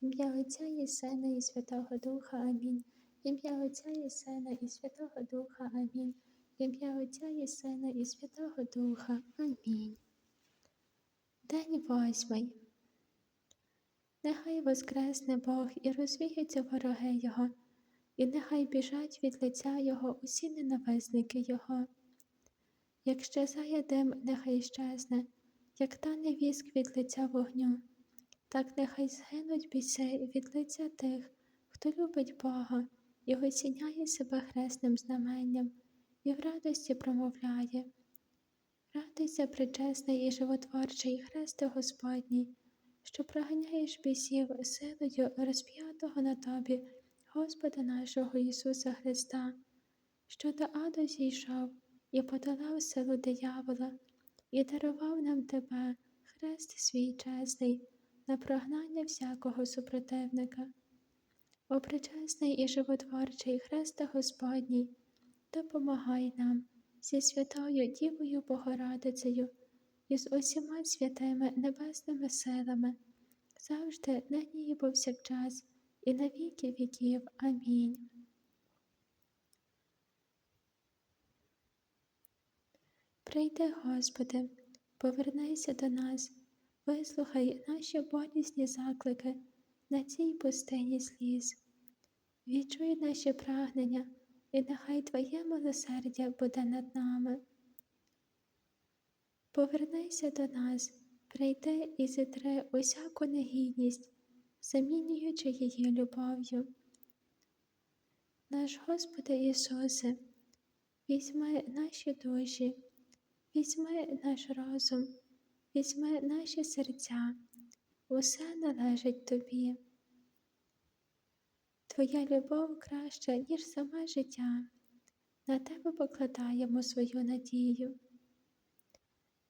Ім'я Отця і Сина, і Святого Духа. Амінь. Ім'я Отця і Сина, і Святого Духа. Амінь. Ім'я Отця і Сина, і Святого Духа. Амінь. День восьмий. Нехай воскресне Бог і розвіються вороги Його, і нехай біжать від лиця Його усі ненависники Його. Як щезає дим, нехай щезне, як тане віск від лиця вогню, так нехай згинуть біси від лиця тих, хто любить Бога і осіняє себе хресним знаменням, і в радості промовляє. Радуйся, причесний і животворчий Христе Господній, що проганяєш бісів силою розп'ятого на тобі, Господа нашого Ісуса Христа, що до аду зійшов і подолав силу диявола, і дарував нам Тебе, хрест свій чесний, на прогнання всякого супротивника. О причесний і животворчий Христа Господній, допомагай нам зі святою Дівою Богородицею і з усіма святими небесними силами, завжди, нині і повсякчас, і на віки віків. Амінь. Прийди, Господи, повернися до нас, вислухай наші болісні заклики на цій пустині сліз. Відчуй наші прагнення, і нехай Твоє милосердя буде над нами. Повернися до нас, прийди і зітри усяку негідність, замінюючи її любов'ю. Наш Господи Ісусе, візьми наші душі, візьми наш розум, візьми наші серця, усе належить Тобі. Твоя любов краща, ніж саме життя. На тебе покладаємо свою надію.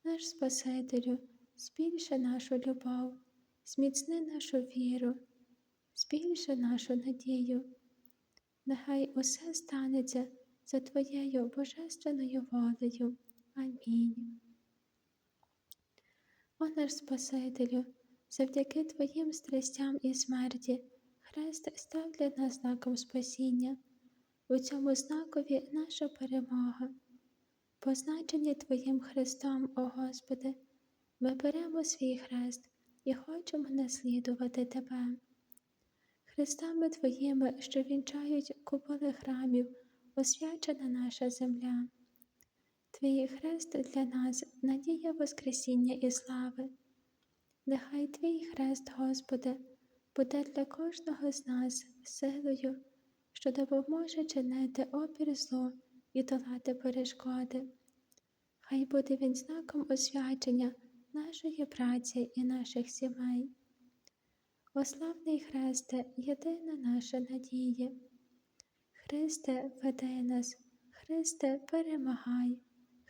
Наш Спасителю, збільши нашу любов, зміцни нашу віру, збільши нашу надію. Нехай усе станеться за Твоєю божественною волею. Амінь. О наш Спасителю, завдяки Твоїм страстям і смерті. Хрест став для нас знаком спасіння, у цьому знакові наша перемога. Позначені Твоїм Христом, о Господи, ми беремо свій хрест і хочемо наслідувати Тебе. Христами Твоїми, що вінчають куполи храмів, освячена наша земля. Твій хрест для нас надія Воскресіння і слави. Нехай Твій хрест, Господи буде для кожного з нас силою, що допоможе чинити опір злу і долати перешкоди. Хай буде він знаком освячення нашої праці і наших сімей. Ославний Христе, єдина наша надія. Христе, веди нас, Христе, перемагай,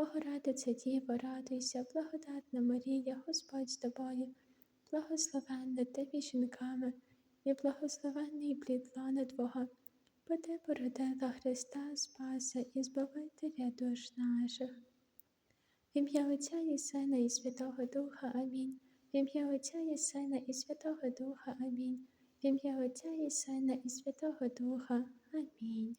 Богородиця Діво, радуйся, благодатна Марія, Господь з тобою благословенна ти між жінками, і благословенний плід лона Твого, бо ти породила Христа Спаса і Збавителя душ наших. В ім'я Отця і Сина, і Святого Духа Амінь. В ім'я Отця і Сина, і Святого Духа Амінь. В ім'я Отця і Сина, і Святого Духа Амінь.